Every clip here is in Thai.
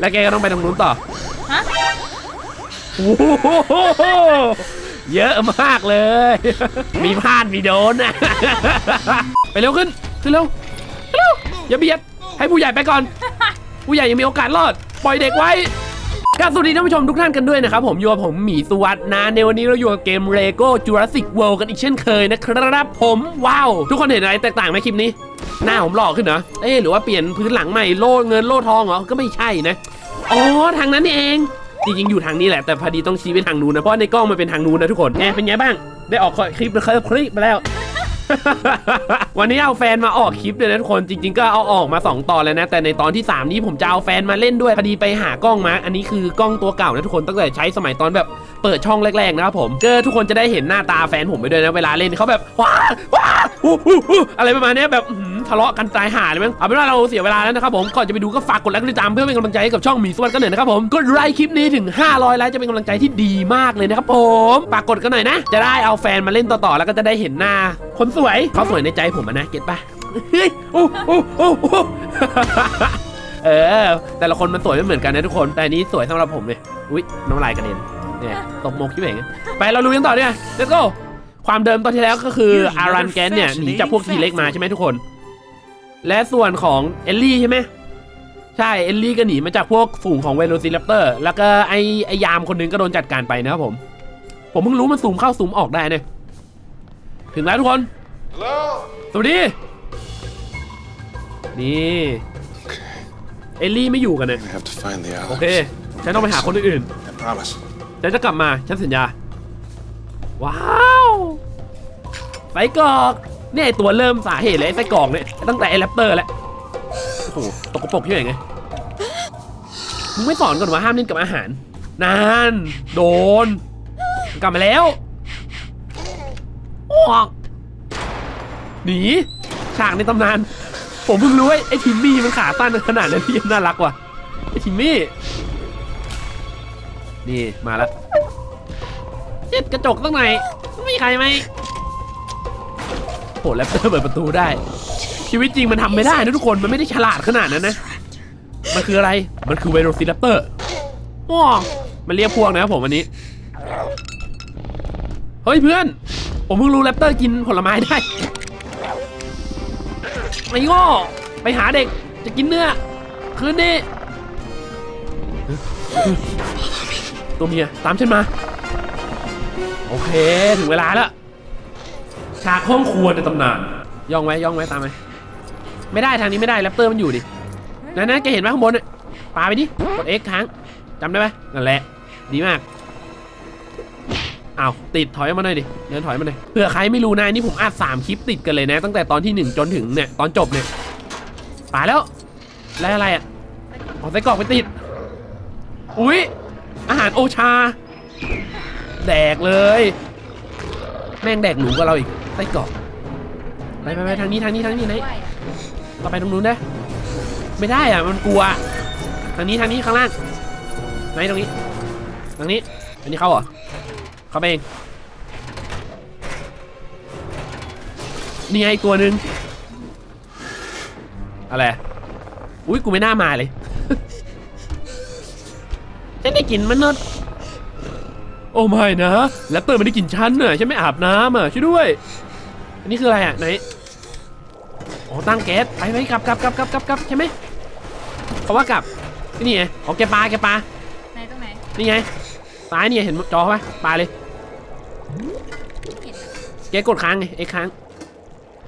แล้วแกก็ต้องไปตรงนู้นต่อ ฮะ โอ้โหเยอะมากเลย มีพลาดมีโดนนะ ไปเร็วขึ้น ขึ้นเร็วเร็ว อย่าเบียด ให้ผู้ใหญ่ไปก่อน ผู้ใหญ่ยังมีโอกาสรอด ปล่อยเด็กไว้ครับสวัสดีท่านผู้ชมทุกท่านกันด้วยนะครับ ผมอยู่กับผมหมีสุวัสด์นะ ในวันนี้เราอยู่กับเกม Lego Jurassic World กันอีกเช่นเคยนะครับผม ว้าว ทุกคนเห็นอะไรแตกต่างไหมคลิปนี้ หน้าผมหล่อขึ้นเหรอ เอ๊หรือว่าเปลี่ยนพื้นหลังใหม่โล่เงินโล่ทองเหรอ ก็ไม่ใช่นะ อ๋อ ทางนั้นนี่เอง จริงๆ อยู่ทางนี้แหละ แต่พอดีต้องชี้ไปทางนู้นนะ เพราะในกล้องมันเป็นทางนู้นนะทุกคนแอบเป็นไงบ้าง ได้ออกคลิปเคยคลิปไปแล้ววันนี้เอาแฟนมาออกคลิปเลยนะทุกคนจริง ๆ ก็เอาออกมา 2 ตอนแล้วนะ แต่ในตอนที่ 3 นี้ผมจะเอาแฟนมาเล่นด้วยพอดีไปหากล้องมา อันนี้คือกล้องตัวเก่านะทุกคนตั้งแต่ใช้สมัยตอนแบบเปิดช่องแรกๆนะครับผมก็ทุกคนจะได้เห็นหน้าตาแฟนผมไปด้วยนะเวลาเล่นเขาแบบว้าว้าอู้อู้อะไรประมาณนี้แบบ ทะเลาะกันตายห่าเลยมั้งเอาเป็นว่าเราเสียเวลาแล้วนะครับผมก่อนจะไปดูก็ฝากกดไลค์กดติดตามเพื่อเป็นกำลังใจให้กับช่องหมีสวัสดิ์กันหน่อยนะครับผมกดไลค์คลิปนี้ถึง 500ไลค์จะเป็นกำลังใจที่ดีมากเลยนะครับผมฝากกดกันหน่อยนะ จะได้เอาแฟนมาเล่นต่อๆแล้วก็จะได้เห็นหน้า คนสวยเขาสวยในใจผมอะนะเก็ตปะเฮ้ยโอ้โอ้โอ้โอ้ เออ แต่ละคนมันสวยไม่เหมือนกันนะทุกคน แต่อันนี้สวยสำหรับผมเลยอุ้ยน้ำลายกระเด็นเนี่ยตกมกที่เหม่งไปเราลุยกันต่อเนี่ย let's go ความเดิมตอนที่แล้วก็คืออารันแกนเนี่ยหนีจากพวกทีเล็กมาใช่ไหมทุกคน และส่วนของเอลลี่ใช่ไหมใช่เอลลี่ก็หนีมาจากพวกฝูงของเวโรซิ r ร p เตอร์แล้วก็ไอไอยามคนหนึงก็โดนจัดการไปนะครับผม ผมเพิ่งรู้มันซูมเข้าซูมออกได้เนี่ยถึงแล้วทุกคน Hello? สวัสดี นี่เอลลี่ไม่อยู่กันเนี่ย We have to find the โอ others. เค ฉันต้องไปหาคนอื่น I promise. ๆฉันจะกลับมา ฉันสัญญา ว้าวไส้กรอก เนี่ยไอ้ตัวเริ่มสาเหตุเลยไอ้ไส้กรอกเนี่ยตั้งแต่ไอ้แรปเตอร์แล้วโอ้โหตกกระปรกที่ไหนไงมึงไม่สอนก่อนว่าห้ามเล่นกับอาหารนานโดน กลับมาแล้วออกหนีฉากในตำนาน ผมเพิ่งรู้ว่าไอ้ทิมมี่มันขาสั้นขนาดนั้นที่น่ารักว่ะไอ้ทิมมี่นี่มาแล้วเจ็ดกระจกตั้งไหนไม่มีใครไหม โหแรปเตอร์เปิดประตูได้ ชีวิตจริงมันทำไม่ได้นะทุกคนมันไม่ได้ฉลาดขนาดนั้นนะ มันคืออะไรมันคือเวโรซิแรปเตอร์ว้ามันเรียกพวกนะครับผมวันนี้เฮ้ยเพื่อน ผมเพิ่งรู้แรปเตอร์กินผลไม้ได้ไม่ง้อไปหาเด็กจะกินเนื้อ คืนนี้ตัวเมียตามฉันมา โอเค ถึงเวลาแล้ว ฉากห้องครัวในตำนาน ย่องไว้ย่องไว้ตามไปไม่ได้ทางนี้ไม่ได้แรปเตอร์มันอยู่ดินั่นนะแกเห็นไหมข้างบนน่ะปาไปดิกด X ค้างจำได้ไหมนั่นแหละ ดีมากอ้าวติดถอยมาหน่อยดิเดินถอยมาหน่อยเผื่อใครไม่รู้นะนี่ผมอัดสามคลิปติดกันเลยนะ ตั้งแต่ตอนที่หนึ่งจนถึงเนี่ยตอนจบเนี่ยตายแล้วแล้วอะไรอะเอาไส้กรอกไปติดอุ้ยอาหารโอชา แดกเลย แม่งแดกหนูกับเราอีกไส้กรอกไปไปไปทางนี้ทางนี้ทางนี้ไหนเราไปตรงนู้นได้ไม่ได้อะมันกลัว ทางนี้ทางนี้ข้างล่างไหนตรงนี้ทางนี้อันนี้เข้าเหรอเข้าไปเองนี่ไงอีกตัวหนึ่งอะไรอุ้ยกูไม่น่ามาเลยฉันได้กลินมนุษย์ โอ้ไม่นะแรปเตอร์ไม่ได้กลินฉันน่ะฉันไม่อาบน้ำอะช่วยด้วย อันนี้คืออะไรอะไหนอ๋อตั้งแก๊สไปไปกลับกลับกลับกลับกลับกลับใช่ไหมเขาว่ากลับนี่ไงอ๋อแกปลาแกปลาไหนตรงไหนนี่ไงปลาเนี่ยเห็นจอเขาปะปลาเลยเห็นอะแกกดค้างไงไอ้ค้าง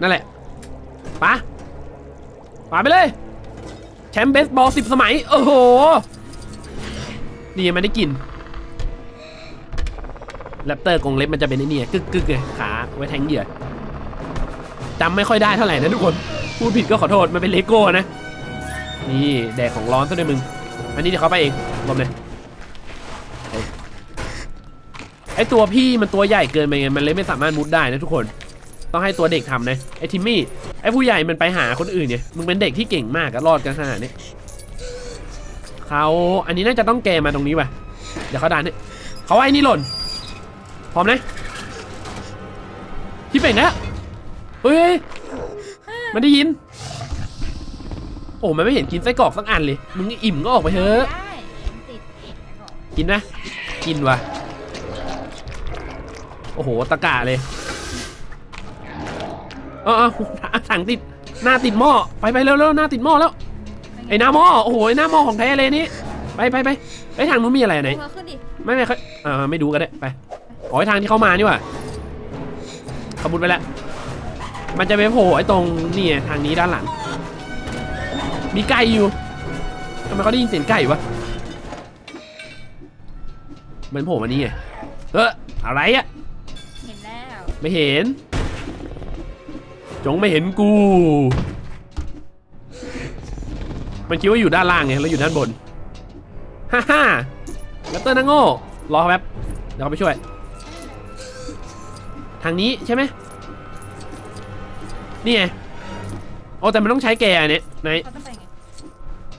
นั่นแหละปลาปลาไปเลยแชมป์เบสบอลสิบสมัยโอ้โหนี่ยังไม่ได้กิน แรปเตอร์กรงเล็บมันจะเป็นไอ้นี่ไงกึกกึกไงขาไว้แทงเหยื่อจำไม่ค่อยได้เท่าไหร่นะทุกคน พูดผิดก็ขอโทษ มันเป็นเลโก้นะ นี่แดกของร้อนซะด้วยมึง อันนี้เดี๋ยวเขาไปเองลมเลยไอตัวพี่มันตัวใหญ่เกินไปไง มันเลยไม่สามารถมุดได้นะทุกคน ต้องให้ตัวเด็กทำนะ ไอทิมมี่ ไอผู้ใหญ่มันไปหาคนอื่นเนี่ย มึงเป็นเด็กที่เก่งมากก็รอดกันขนาดนี้เขาอันนี้น่าจะต้องแกมาตรงนี้ว่ะ เดี๋ยวเขาดันเนี่ยเขาว่าไอ้นี่หล่น พร้อมนะที่เป่งนะเฮ้ยมันได้ยิน โอ้มันไม่เห็นกินไส้กรอกสักอันเลย มึงอิ่มก็ออกไปเถอะ ได้มันติดแล้วก็กินไหมกินวะโอ้โห ตะกะเลย เออเออถังติด หน้าติดหม้อ ไปไปเร็วเร็วหน้าติดหม้อแล้ว ไอ้หน้าหม้อ โอ้โห ไอ้หน้าหม้อของแท้เลยนี่ ไปไปไปไอ้ยทางนู้นมีอะไรไหนเธอขึ้นดิ ไม่ไม่ค่อยเออไม่ดูก็ได้ ไป อ๋อไอ้ทางที่เข้ามานี่หว่าขบุญไปแล้ว มันจะไปโผล่ไอ้ตรงนี่ไงทางนี้ด้านหลัง มีไก่อยู่ทำไมเขาได้ยินเสียงไก่วะ มันโผล่มานี่ไง เอออะไรอะเห็นแล้ว ไม่เห็น จงไม่เห็นกู มันคิดว่าอยู่ด้านล่างไงแล้วอยู่ด้านบน ฮ่าฮ่าแรปเตอร์นังโง่รอแป๊บเดี๋ยวเขาไปช่วย ทางนี้ใช่ไหมนี่ไงโอ้แต่มันต้องใช้แกเนี้ยไหนเขาต้องไปไง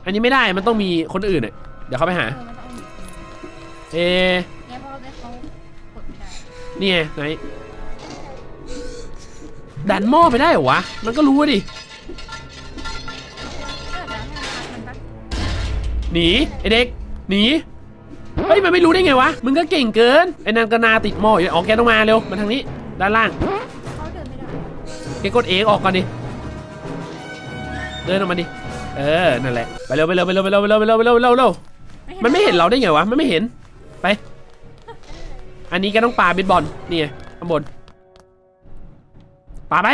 อันนี้ไม่ได้มันต้องมีคนอื่นเนี่ยเดี๋ยวเขาไปหา เออมันต้องมีเอเนี่ยเพราะว่าเขากดไม่ได้นี่ไงไหนดันหม้อไปได้เหรอวะ มันก็รู้อะดิ ถ้าแบบนั้นมันปะหนีไอเด็กหนีเฮ้ยมันไม่รู้ได้ไงวะมึงก็เก่งเกินไอ้นางกนาติดหม้ออยู่ออกแกต้องมาเร็วมาทางนี้ ด้านล่างเขาเดินไม่ได้แกกดเอออกก่อนดิ เดินออกมาดิ เออ นั่นแหละ ไปเร็วไปเร็วไปเร็วไปเร็วไปเร็วไปเร็วไปเร็วไปเร็วเร็วมันไม่เห็นเราได้ไงวะ มันไม่เห็น ไป อันนี้แกต้องปาเบสบอล นี่ไงข้างบนปาไป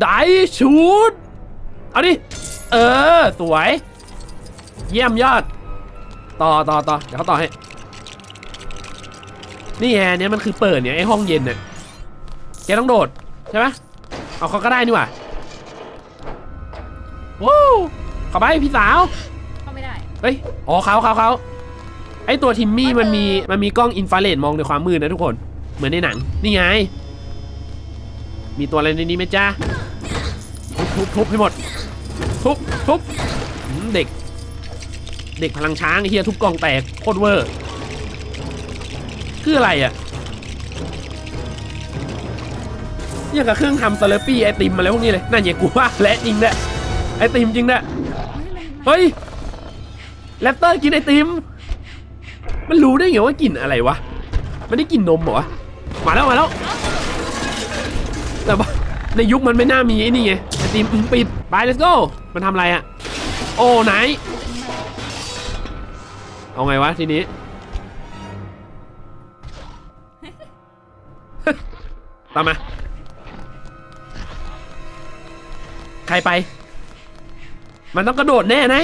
ได้ชูด เอาดิ เออ สวย เยี่ยมยอด ต่อต่อต่อเดี๋ยวเขาต่อให้ นี่ไงเนี่ยมันคือเปิดเนี่ยไอห้องเย็นเนี่ย แกต้องโดด ใช่ไหมเอาเขาก็ได้นี่หว่าว้าวเข้าไปพี่สาว เขาไม่ได้ เฮ้ย อ๋อเขาเขาเขาไอตัวทิมมี่มันมีมันมีกล้องอินฟราเรดมองในความมืดนะทุกคน เหมือนในหนัง นี่ไง มีตัวอะไรในนี้ไหมจ้าทุบทุบทุบให้หมด ทุบทุบหืมเด็ก เด็กพลังช้างไอ้เฮียทุบกล่องแตกโคตรเวอร์ คืออะไรอะ ย่างกับเครื่องทำสเลปี้ไอติมอะไรพวกนี้เลยนั่นอย่ากูว่าและจริงแหละไอติมจริงแหละเฮ้ยแรปเตอร์กินไอติม มันรู้ได้ไงว่ากลิ่นอะไรวะมันได้กลิ่นนมเหรอมาแล้วมาแล้วแต่ว่าในยุคมันไม่น่ามีไอ้นี่ไงไอติมอืมปิดไป let's go มันทำอะไรอะโอ้ไหนเอาไงวะทีนี้ตามมา ใครไป มันต้องกระโดดแน่นะ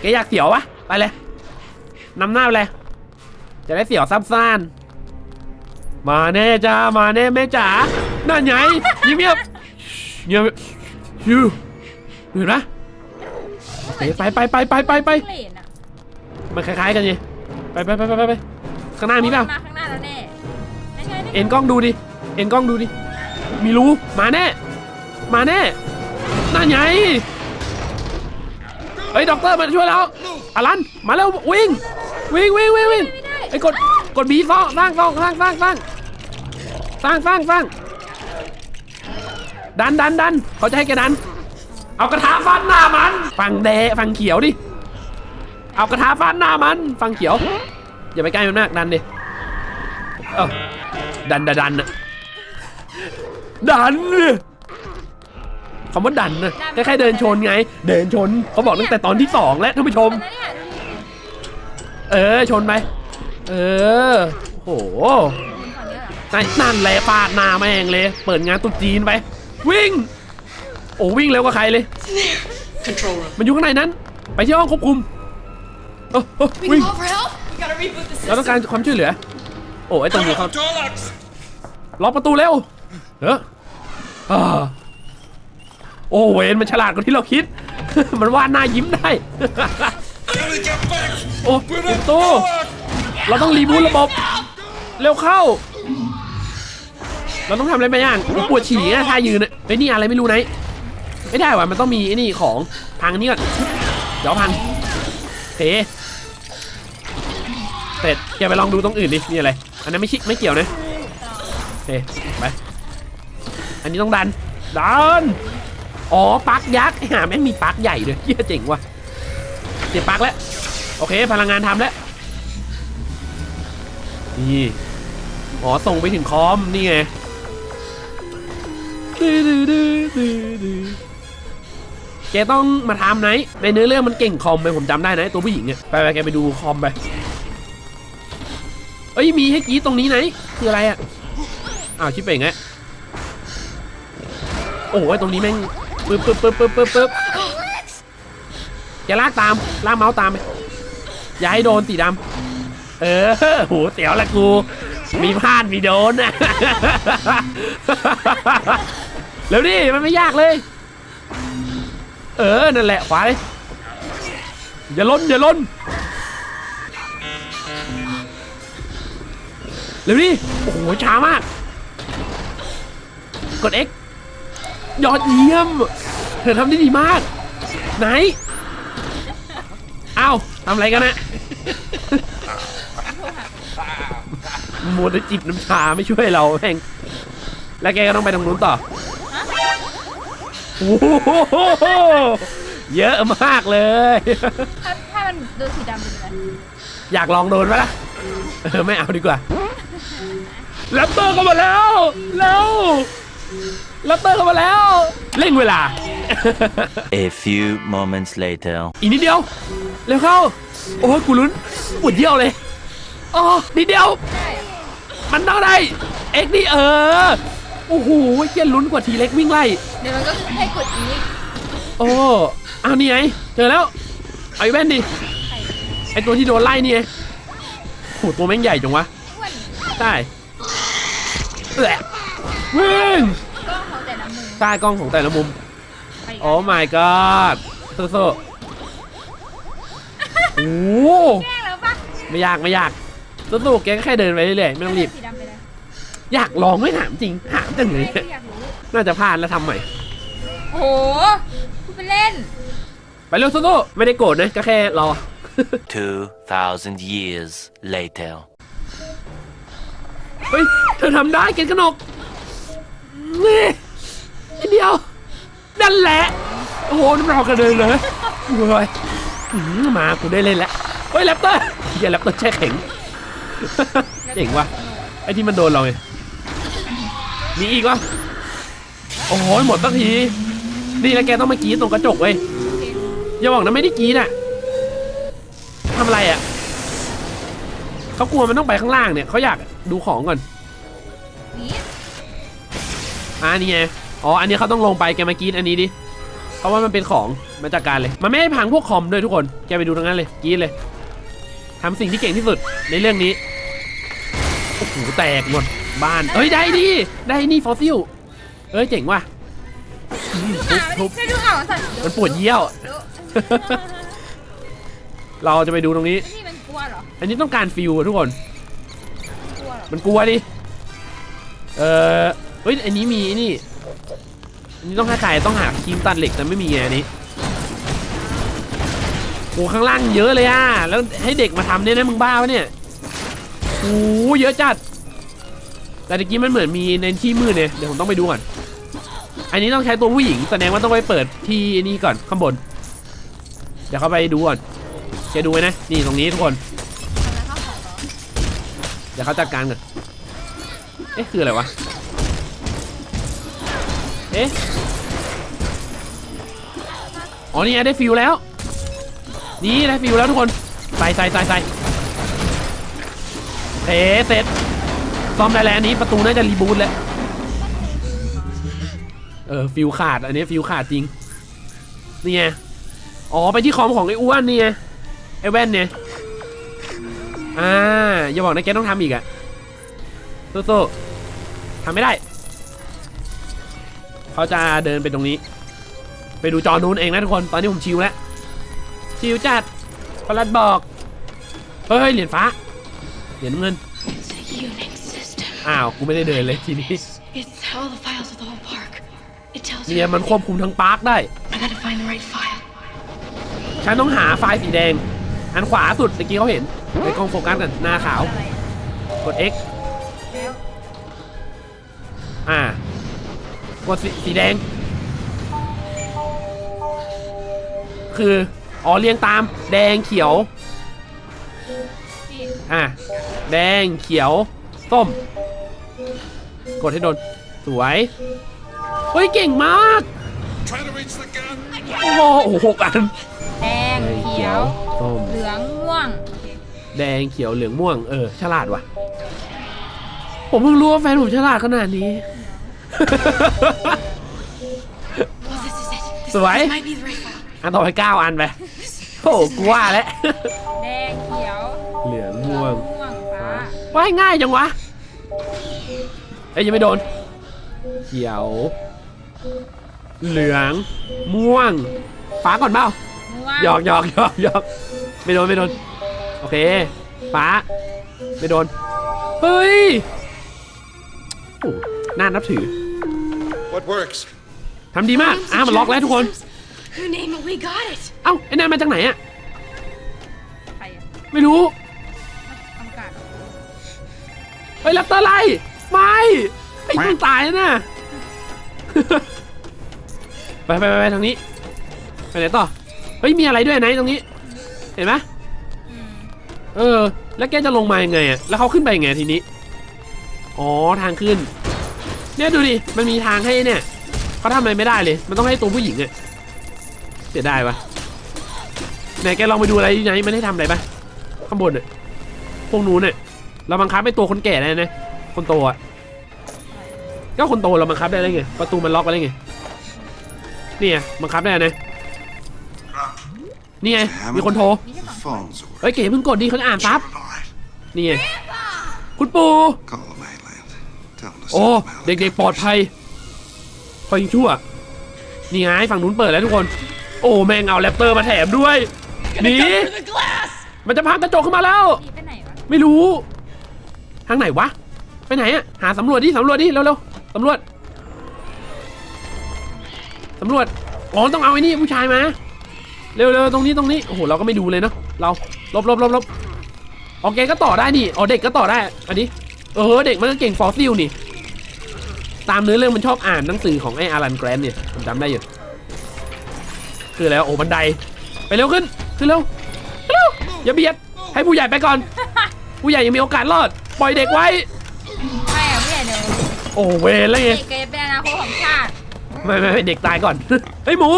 แกอยากเสียววะไปเลยนำหน้าไปเลย จะได้เสียวซับซ่าน มาแน่จ้า มาแน่แม่จ๋านั่นไงยิ้มเงียบเงียบชิวเห็นไหมไปไปไปไปไปไปเลนอะมันคล้ายๆกันไงไปไปไปไปไปไปข้างหน้ามีเปล่ามาข้างหน้าแล้วแน่ไม่ใช่นี่เอ็นกล้องดูดิ เอ็นกล้องดูดิ มีรูมาแน่ มาแน่ นั่นไงเฮ้ยด็อกเตอร์มาช่วยแล้วอลันมาแล้ววิ่งวิ่งวิ่งวิ่งวิ่งไอ้กดกดบีซ่อสร้างซ่อสร้างสร้างสร้างสร้างสร้างสร้างดันดันดันเขาจะให้แกดัน เอากระทะฟาดหน้ามันฟังแดงฟังเขียวดิเอากระทะฟาดหน้ามันฟังเขียว อย่าไปใกล้มันมากดันดิเออดันดันดันดัน คำว่าดันนะคล้ายๆเดินชนไง เดินชนเขาบอกตั้งแต่ตอนที่สองแล้วท่านผู้ชมคนนั้นเนี่ยดูดิเออชนไปเออโอ้โหคนฝั่งเนี้ยเหรอนั่นนั่นแหละฟาดหน้าแม่งเลย เปิดงานตุ๊จีนไป วิ่ง โอ้วิ่งเร็วกว่าใครเลย Control room. มันอยู่ข้างในนั้น ไปที่ห้องควบคุมเออเออ We วิ่ง can call for help. We gotta reboot the เรา system. ต้องการความช่วยเหลือ โอ้ไอ้ตรงนี้เขา Toilets! ล็อกประตูเร็วเอออ่า โอ้เวนมันฉลาดกว่าที่เราคิด มันวาดหน้ายิ้มได้ โอ้ปิดตู้เราต้องรีบูตระบบ เร็วเข้า เราต้องทำอะไรไปย่างปวดฉี่อะท่ายืนไอ้นี่อะไรไม่รู้ไหนไม่ได้ว่ะมันต้องมีไอ้นี่ของพังนนี้ก่อนเดี๋ยวพังเทเสร็จอย่าไปลองดูตรงอื่นดินี่อะไรอันนั้นไม่ชิไม่เกี่ยวนะเคไปอันนี้ต้องดันดัน อ๋อปักยักษ์หาแม่งมีปักใหญ่ด้วยเฮียเจ๋งว่ะเสียปักแล้ว โอเค พลังงานทำแล้ว นี่ อ๋อ ส่งไปถึงคอม นี่ไงดืดดดดแกต้องมาทำไหน ในเนื้อเรื่องมันเก่งคอมไปผมจำได้นะตัวผู้หญิงเนี่ยไปไปแกไปดูคอมไป เอ้ย มีให้กรีดตรงนี้ไหน คืออะไรอะ อ้าว ชิปเป่งอะโอ้ยตรงนี้แม่ง ปึ๊บปึ๊บปึ๊บปึ๊บปึ๊บปึ๊บแกลากตามลากเมาส์ตามไปอย่าให้โดนสีดำเออโหเสียวละกู มีพลาดมีโดนนะเร็วดิมันไม่ยากเลย เออนั่นแหละขวาเลยอย่าล้นอย่าล้นเร็วดิโอ้โหช้ามาก กด X ยอดเยี่ยม เธอทำได้ดีมาก ไหนเอ้าทำอะไรกันนะมัวแต่จิบน้ำชาไม่ช่วยเราแม่งแล้วแกก็ต้องไปตรงนู้นต่อโอ้โหเยอะมากเลย ถ้าถ้ามันโดนสีดำเป็นไรอยากลองโดนไหมล่ะเออไม่เอาดีกว่าแรปเตอร์เข้ามาแล้วแล้ว แรปเตอร์เข้ามาแล้ว เร่งเวลา A few moments later. อีกนิดเดียว เร็วเข้า โอ้ยกูลุ้นปวดเยี่ยวเลยอ๋อนิดเดียวได้อะมันต้องได้ เอ็กนี่เออ โอ้โหเยี่ยลุ้นกว่าทีเล็กวิ่งไล่ เดี๋ยวมันก็ให้กดอีกโอ้เอานี่ไง เจอแล้ว เอาไอ้แว่นดิ ไอตัวที่โดนไล่นี่ไงโหตัวแม่งใหญ่จังวะ อ้วนได้แหละ วิ่งก็เขาแต่ละมือใต้กล้องของแต่ละมุม ไปกันโอ้ my god โซโซโอ้แกล้งแล้วปะไม่ยากไม่ยากโซโซแกก็แค่เดินไปเรื่อยๆไม่ต้องรีบ สีดำไปเลยอยากลองไม่ถามจริงถามจังเลยไม่อยากรู้ น่าจะพลาดแล้วทำใหม่ โอ้โหพูดไปเล่น ไปเร็วโซโซไม่ได้โกรธนะ ก็แค่รอ 2,000 years later. เฮ้ย เธอทำได้เกณฑ์ขนก นี่นิดเดียว นั่นแหละ โอ้โหน้ำเรากระเด็นเลยเฮ้ยอื้อมากูได้เล่นแล้วเฮ้ยแรปเตอร์เฮียแรปเตอร์แช่แข็งเจ๋งว่ะไอ้ที่มันโดนเราไงมีอีกวะโอ้โหหมดสักทีนี่แล้วแกต้องมากรีดตรงกระจกเว้ยอย่าบอกนะไม่ได้กรีดอะทำอะไรอะเขากลัวมันต้องไปข้างล่างเนี่ยเขาอยากดูของก่อน อ่านี่ไงอ๋ออันนี้เขาต้องลงไปแกมากรีดอันนี้ดิเพราะว่ามันเป็นของมาจากการเลย มันไม่ให้พังพวกคอมด้วยทุกคนแกไปดูตรงนั้นเลยกรีดเลยทำสิ่งที่เก่งที่สุดในเรื่องนี้โอ้โหแตกหมดบ้านเอ้ยได้ดิได้นี่ฟอสซิลเอ้ยเจ๋งว่ะอืมดูทุบอะทุบช่วยดูอะสัตว์มันปวดเยี่ยวดูเราจะไปดูตรงนี้ นี่มันกลัวเหรออันนี้ต้องการฟิวอะทุกคนกลัวเหรอมันกลัวดิ เออ เฮ้ยอันนี้มีนี่อันนี้ต้องให้ใครต้องหาครีมตัดเหล็กแต่ไม่มีไงอันนี้โอ้ข้างล่างเยอะเลยอะแล้วให้เด็กมาทำเนี่ยนะมึงบ้าปะเนี่ยโอ้เยอะจัด แต่ตะกี้มันเหมือนมีในที่มืดเนี่ยเดี๋ยวผมต้องไปดูก่อนอันนี้ต้องใช้ตัวผู้หญิงแสดงว่าต้องไปเปิดที่นี่ก่อนข้างบน เดี๋ยวเขาไปดูก่อนจะดูไว้นะนี่ตรงนี้ทุกคนเดี๋ยวเขาจัดการก่อนเอ๊ะคืออะไรวะ อ๊ะ อ๋อนี่ไงได้ฟิวแล้ว นี่ได้ฟิวแล้วทุกคน ใส่ใส่ใส่ใส่เอ๊เสร็จซ่อมได้แล้วอันนี้ประตูน่าจะรีบูตแล้ว เออฟิวขาดอันนี้ฟิวขาดจริง นี่ไง อ๋อไปที่คอมของไอ้อ้วนนี่ไงไอ้แว่นเนี่ยอ่าอย่าบอกนะแกต้องทำอีกอะสู้ๆทำไม่ได้ เขาจะเดินไปตรงนี้ ไปดูจอนู้นเองนะทุกคน ตอนนี้ผมชิวแล้ว ชิวจัดพลัดบอก เฮ้ย เหรียญฟ้า เหรียญเงิน อ้าว กูไม่ได้เดินเลยทีนี้เนี่ยมันควบคุมทั้งปาร์คได้ ฉันต้องหาไฟล์สีแดง อันขวาสุดเมื่อกี้เขาเห็นในกล้องโฟกัสกันหน้าขาว กด X อ่า กดสีสีแดง คือ อ๋อเรียงตาม แดงเขียวนี่อะ แดงเขียว ส้ม กดให้โดน สวย เฮ้ย เก่งมาก Trying to reach the gun. โอ้โหโอ้โหหกอัน แดงเขียว ส้ม เหลืองม่วงโอเคแดงเขียวเหลืองม่วง เออ ฉลาดว่ะ ผมเพิ่งรู้ว่าแฟนผมฉลาดขนาดนี้ สวย this might be the right file. อันต่อไปเก้าอันไปโอ้โหกูว่าแล้วแดงเขียวเหลืองเหลืม่วองงม่วงฟ้าว่ายง่ายจังวะเอ้ยยังไม่โดน เขียว เหลือง ม่วง ฟ้าก่อนเปล่า ม่วงหยอกหยอกหยอกหยอกไม่โดนไม่โดน โอเคฟ้า ไม่โดน เฮ้ยโอ้ น่านับถือ What works? ทำดีมาก อะมันล็อกแล้วทุกคน Who name it? We got it. เอ้าไอ้นายมาจากไหนอะใครอะไม่รู้อากาศเฮ้ยแรปเตอร์ไล่ไม่ไอ้มึงตายแล้วนะ ไปไปไปไปทางนี้ ไปไหนต่อ เฮ้ย มีอะไรด้วยไหนตรงนี้ เห็นไหมอืมเออ แล้วแกจะลงมายังไงอะแล้วเขาขึ้นไปยังไงทีนี้ อ๋อ ทางขึ้น เนี่ยดูดิ มันมีทางให้เนี่ยเขาทำอะไรไม่ได้เลย มันต้องให้ตัวผู้หญิงอะเสียดายปะไหนแกลองไปดูอะไรที่ไหนมันให้ทำอะไรปะข้างบนอะพวกนู้นเนี่ยเราบังคับให้ตัวคนแก่ได้นะ คนโตอะก็คนโตเราบังคับได้เลยไง ประตูมันล็อกไว้เลยไง นี่ไงบังคับได้นะนี่ไง มีคนโทร The phone's away. เฮ้ยเก๋เพิ่งกดดีเขาจะอ่านซับ All right. นี่ไง คุณปู่ โอ้เด็กๆปลอดภัยพอยิงชั่ว นี่ไงฝั่งนู้นเปิดแล้วทุกคน โอ้แม่งเอาแรปเตอร์มาแถมด้วยหนีมันจะพังกระจกขึ้นมาแล้วนี่ไปไหนวะไม่รู้ ทางไหนวะ ไปไหนอะหาสำรวจดิสำรวจดิเร็วๆสำรวจสำรวจอ๋อต้องเอาไอ้นี่ผู้ชายมา เร็วๆตรงนี้ตรงนี้โอ้โหเราก็ไม่ดูเลยเนาะเราลบลบลบลบโอเคก็ต่อได้นี่อ๋อเด็กก็ต่อได้อันนี้เออเด็กมันก็เก่งฟอสซิลนี่ ตามเนื้อเรื่องมันชอบอ่านหนังสือของไอ้อารันแกรนเนี่ยผมจำได้อยู่คือแล้วโอ้บันไดไปเร็วขึ้นขึ้นเร็วขึ้นเร็วอย่าเบียดให้ผู้ใหญ่ไปก่อน ผู้ใหญ่ยังมีโอกาสรอด ปล่อยเด็กไว้ไม่อะพี่ใหญ่เดี๋ยวโอ้เวรแล้วไงเด็กเกย์เป็นอนาคตของชาติไม่ไม่ไม่เด็กตายก่อนเฮ้ยหมู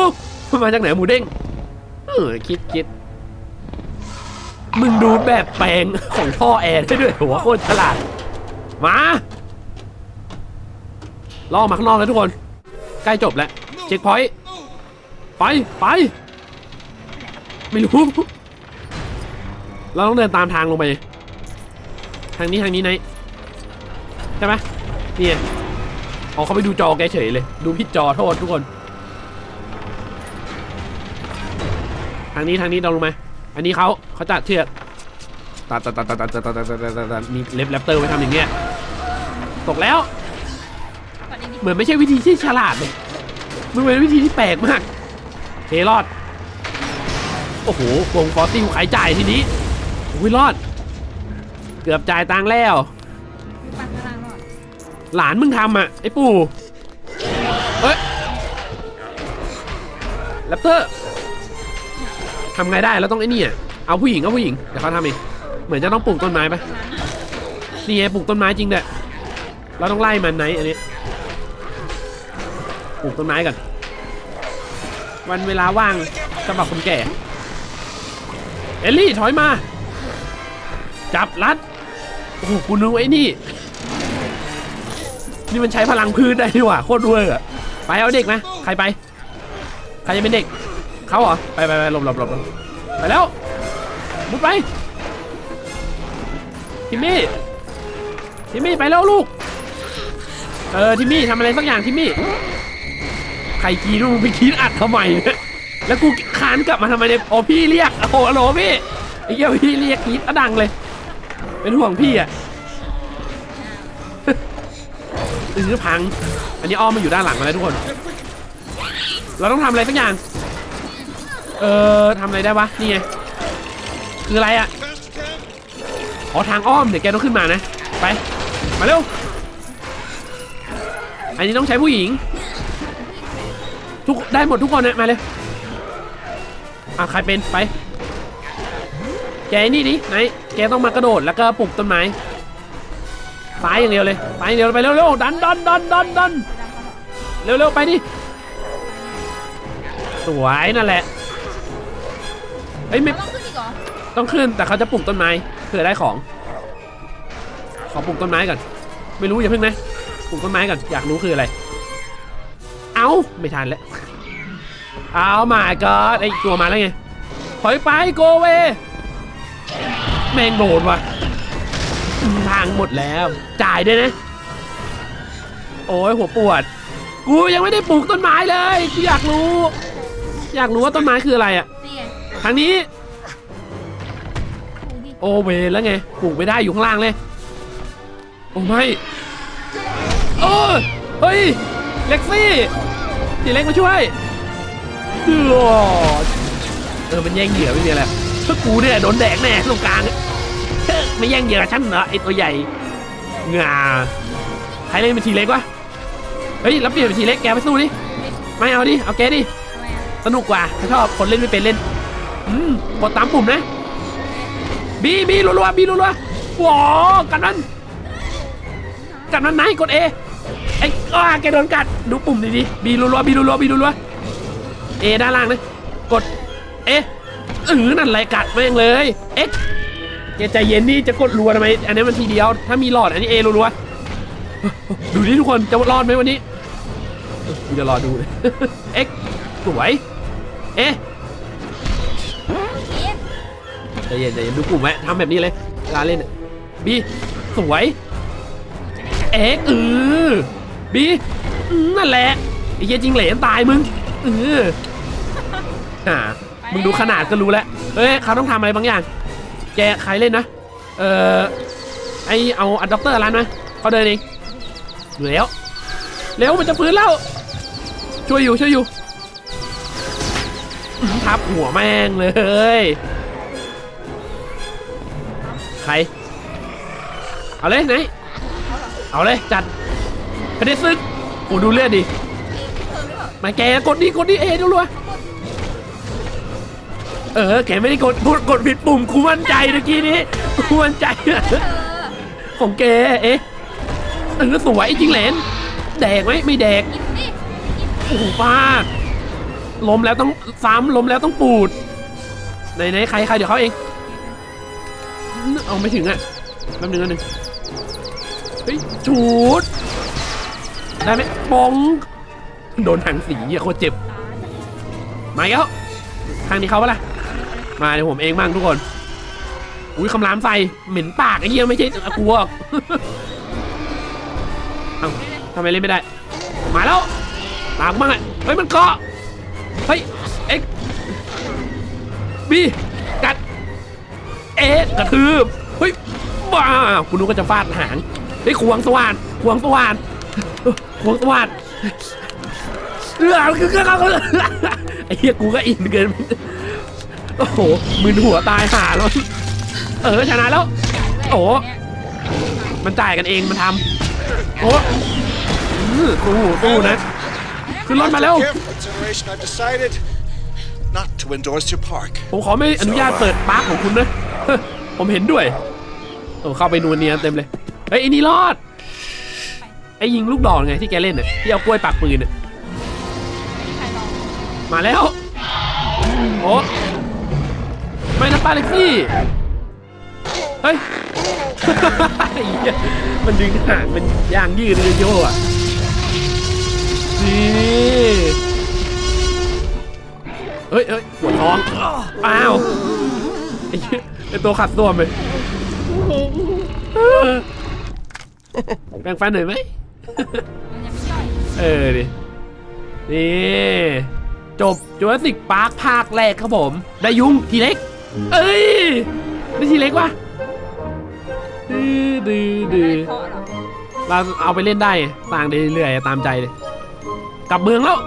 มันมาจากไหนหมูเด้งเออคิดคิดมึงดูแบบแปลงของท่อแอร์ได้ด้วยหัวโคตรฉลาดมา ล่อมาข้างนอกแล้วทุกคน ใกล้จบแล้วเช็คพอยต์ไปไป ไม่รู้ เราต้องเดินตามทางลงไป ทางนี้ทางนี้ไหนใช่ไหมนี่ไงอ๋อเขาไปดูจอแกเฉยเลย ดูผิดจอโทษทุกคน ทางนี้ทางนี้เราลงมาอันนี้เขาเขาจัดเชือกตัดตัดตัดตัดตัดตัดตัดตัดตัดมีเล็บแรปเตอร์ไว้ทำอย่างเงี้ย ตกแล้ว เหมือนไม่ใช่วิธีที่ฉลาดเลยมันเป็นวิธีที่แปลกมากเครอด โอ้โหวงฟอสซิลขายจ่ายทีนี้อุ้ยรอด เกือบจ่ายตังค์แล้ว ปันพลังหรอหลานมึงทำอะ ไอ้ปู่เฮ้ยแรปเตอร์ทำไงได้เราต้องไอ้นี่อะเอาผู้หญิงเอาผู้หญิงเดี๋ยวเขาทำเองเหมือนจะต้องปลูกต้นไม้ปะนี่ไงปลูกต้นไม้จริงเด้อเราต้องไล่มันไหนอันนี้ ปลูกต้นไม้ก่อน วันเวลาว่างสำหรับคนแก่ เอลลี่ถอยมา จับรัด โอ้โหกูนึกไอ้นี่ นี่มันใช้พลังพืชได้ดีกว่าโคตรเวอร์อะไปเอาเด็กนะ ใครไป ใครจะเป็นเด็ก เขาเหรอ ไปไปไปหลบหลบหลบไปแล้ว มุดไปทิมมี่ทิมมี่ไปแล้วลูก เออทิมมี่ทำอะไรสักอย่างทิมมี่ ใครกรีดมึงไปกรีดอัดทำไมเนี่ยแล้วกูคานกลับมาทำไมเนี่ยโอ้พี่เรียกโอ้โหฮัลโหลพี่ไอ้เหี้ยพี่เรียกกีดอะดังเลย เป็นห่วงพี่อะตื้อพัง อันนี้อ้อมมาอยู่ด้านหลังมาแล้วทุกคน เราต้องทำอะไรสักอย่าง เออทำอะไรได้วะ นี่ไง คืออะไรอะ Fast as can. อ๋อทางอ้อม เดี๋ยวแกต้องขึ้นมานะ ไป มาเร็ว อันนี้ต้องใช้ผู้หญิง ทุกได้หมดทุกคนนะมาเลยอะใครเป็นไป แกนี่ดิไหนแกต้องมากระโดดแล้วก็ปลูกต้นไม้ซ้ายอย่างเดียวเลยซ้ายอย่างเดียวไปเร็วๆดันดันดันดันดันเร็วๆไปดิสวยนั่นแหละเฮ้ยไม่ต้องขึ้นอีกเหรอต้องขึ้นแต่เขาจะปลูกต้นไม้เพื่อได้ของ ขอปลูกต้นไม้ก่อนไม่รู้อย่าเพิ่งนะปลูกต้นไม้ก่อนอยากรู้คืออะไร เอาไม่ทันแล้วเอามาก็ไอตัวมาแล้วไงถอยไปโกเวแม่งโดนว่ะทางหมดแล้ว จ่ายด้วยนะ โอ้ยหัวปวด กูยังไม่ได้ปลูกต้นไม้เลยกูอยากรู้ อยากรู้ว่าต้นไม้คืออะไรอะนี่ไงทางนี้ถูกดิโอเวแล้วไงปลูกไม่ได้อยู่ข้างล่างเลย โอ้ไม่เออเฮ้ย เล็กซี่ทีเล็กมาช่วยเออเออมันแย่งเหยื่อไม่มีอะไรถ้ากูเนี่ยโดนแดกแน่ตรงกลางเฮ้ยไม่แย่งเหยื่อฉันเหรอไอตัวใหญ่งาใครเล่นเป็นทีเล็กวะเฮ้ยรับเปลี่ยนเป็นทีเล็กแกไปสู้ดิไม่เอาดิเอาแกดิสนุกกว่าถ้าชอบคนเล่นไม่เป็นเล่นอืมกดตามปุ่มนะบีบีรัวๆบีรัวๆว้ากันนั้นกันนั้นไหนกดเอไอ้อ้าแกโดนกัด ดูปุ่มดีดีบีรัวๆบีรัวๆบีรัวๆเอด้านล่างนะกดเอเออนั่นไรกัดแม่งเลยเอ็กแกใจเย็นนี่จะกดรัวทำไมอันนี้มันทีเดียว ถ้ามีหลอดอันนี้เอรัวๆดูดิทุกคนจะรอดไหมวันนี้กูจะรอดูเลยเอ็กสวยเอ๊ะเอ๊ะใจเย็นใจเย็นดูกลุ่มไว้ทำแบบนี้เลยเวลาเล่นบีสวยเอ็กเออบี อืมนั่นแหละไอ้เหี้ยจริงเหลนตายมึงเอออ่ามึงดูขนาดก็รู้แล้วเฮ้ยเขาต้องทำอะไรบางอย่าง แกใครเล่นนะเออไอเอาอัดด็อกเตอร์ร้านมาเขาเดินเองอยู่แล้วเร็วมันจะฟื้นแล้ว ช่วยอยู่ช่วยอยู่อื้อทับหัวแม่งเลย ใคร เอาเลยไหน เอาเลยจัดไปได้ซึกโอ้ดูเลือดดิมาแกกดดิกดดิเอดูรัวเออแกไม่ได้กดกดกดผิดปุ่มกูมั่นใจเมื่อกี้นี้กูมั่นใจของแกเอ๊ะเออสวยจริงเหลนแดกไหมไม่แดกกินดิโอ้โหฟาดล้มแล้วต้องซ้ำล้มแล้วต้องปูดไหนไหนใครใครเดี๋ยวเขาเองเอาไม่ถึงอะแป๊บนึงแป๊บนึงเฮ้ยชูด ได้ไหมบอง โดนถังสีเหี้ยโคตรเจ็บ มาแล้วทางนี้เขาปะล่ะ มาเดี๋ยวผมเองบ้างทุกคน อุ้ยคำรามใส่เหม็นปากไอ้เหี้ยไม่ใช่กลัวหรอกเอ้าทำไมเล่นไม่ได้ มาแล้วตามกูบ้างอะเฮ้ยมันเกาะ เฮ้ยเอ็กบีกัด เอ๊ะกระทืบ เฮ้ยบ้าคุณนุก็จะฟาดหางเฮ้ยควงสว่านควงสว่าน ควงสว่านเออคือคือคือไอ้เหี้ยกูก็อินเกิน โอ้โหมึนหัวตายหาแล้ว เออชนะแล้ว โอ้ มันจ่ายกันเองมันทำโอ้ตู้ตู้นะ ขึ้นรถมาแล้ว ผมขอไม่อนุญาตเปิดปาร์คของคุณนะ ผมเห็นด้วย โอ้เข้าไปนูนเนียนเต็มเลย เฮ้ยไอ้นี่รอด ไอ้ยิงลูกดอกไงที่แกเล่นน่ะที่เอากล้วยปักปืนน่ะใครลองมาแล้วโอ้ไม่นะป้าเล็กซี่เฮ้ย ไอ้เหี้ยมันดึงหางมันยางยืดเลยโย่อะนี่เฮ้ยเฮ้ยปวดท้องอ้าวไอ้เหี้ยไอ้ตัวขัดตัวไปแบ่งฟันหน่อยไหม มันยังไม่ย่อยเออดินี่จบจูราสสิกพาร์คภาคแรกครับผม ได้ยุงทีเล็ก เอ้ยได้ทีเล็กวะดื้อดื้อดื้อได้เพาะหรอเราเอาไปเล่นได้ไงสร้างได้เรื่อยๆตามใจเลย กลับเมืองแล้ว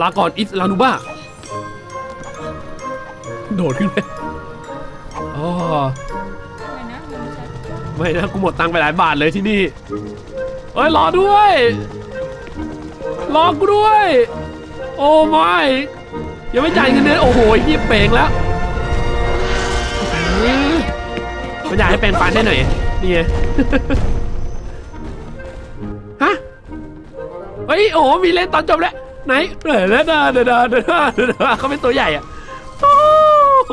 ลาก่อนอิสลานูบ้าโดดขึ้นไปอ๋อ ทำไมนะมันไม่ใช่ไม่นะกูหมดตังค์ไปหลายบาทเลยที่นี่ เฮ้ยรอด้วย รอกูด้วย โอ้ไม่ยังไม่จ่ายเงินเดือนโอ้โหเฮียเป่งแล้วอื้อมันอยากให้เป็นฟันได้หน่อยนี่ไงฮะเฮ้ยโอ้โหมีเล่นตอนจบแล้วไหนเดเดเดเดเดเดเดเขาเป็นตัวใหญ่อะโอ้โห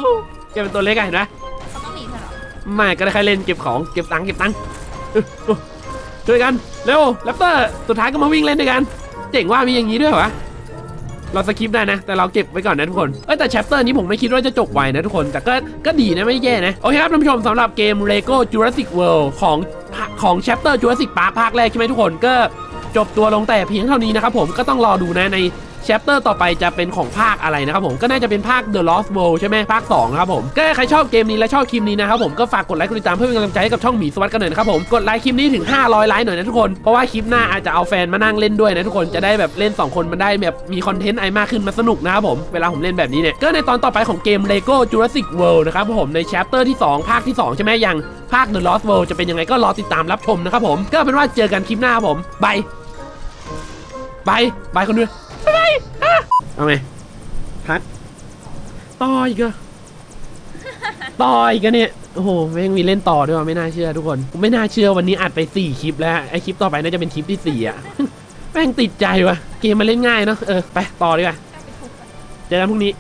แกเป็นตัวเล็กอะเห็นไหมเขาต้องหนีเธอเหรอไม่ก็ได้แค่เล่นเก็บของเก็บตังค์เก็บตังค์เออเออ ช่วยกัน เร็วแรปเตอร์สุดท้ายก็มาวิ่งเล่นด้วยกัน เจ๋งว่ามีอย่างนี้ด้วยเหรอวะเราสกิปได้นะ แต่เราเก็บไว้ก่อนนะทุกคนเอ้แต่แชปเตอร์นี้ผมไม่คิดว่าจะจบไวนะทุกคน แต่ก็ก็ดีนะไม่แย่นะ โอเคครับท่านผู้ชมสำหรับเกม Lego Jurassic World ของของแชปเตอร์ Jurassic Park ภาคแรกใช่ไหมทุกคนก็จบตัวลงแต่เพียงเท่านี้นะครับผมก็ต้องรอดูนะใน แชปเตอร์ต่อไปจะเป็นของภาคอะไรนะครับผมก็น่าจะเป็นภาค The Lost World ใช่ไหมภาค2นะครับผมก็ใครชอบเกมนี้และชอบคลิปนี้นะครับผมก็ฝากกดไลค์กดติดตามเพื่อเป็นกำลังใจให้กับช่องหมีสวัสดิ์กันหน่อยนะครับผมกดไลค์คลิปนี้ถึง 500 ไลค์หน่อยนะทุกคนเพราะว่าคลิปหน้าอาจจะเอาแฟนมานั่งเล่นด้วยนะทุกคนจะได้แบบเล่น 2 คนมันได้แบบมีคอนเทนต์ไรมากขึ้นมาสนุกนะครับผมเวลาผมเล่นแบบนี้เนี่ยก็ในตอนต่อไปของเกม Lego Jurassic World นะครับผมในแชปเตอร์ที่ 2 ภาคที่ 2 ใช่ไหมยังภาค The Lost World จะเป็นยังไงก็รอติดตามรับชมนะครับผมก็เป็นว่าเจอกันคลิปหน้าครับผมบายบายบายคนด้ วยบายอะเอาไงพัดต่ออีกเหรอะต่ออีกอะเนี่ยโอ้โหแม่งมีเล่นต่อด้วยว่ะไม่น่าเชื่อทุกคนผมไม่น่าเชื่อวันนี้อัดไป 4 คลิปแล้วไอคลิปต่อไปน่าจะเป็นคลิปที่ 4 อะ แม่งติดใจว่ะ เกมมันเล่นง่ายเนาะเออไปต่อดีกว่าก็ไปทุบกันเจอกันพรุ่งนี้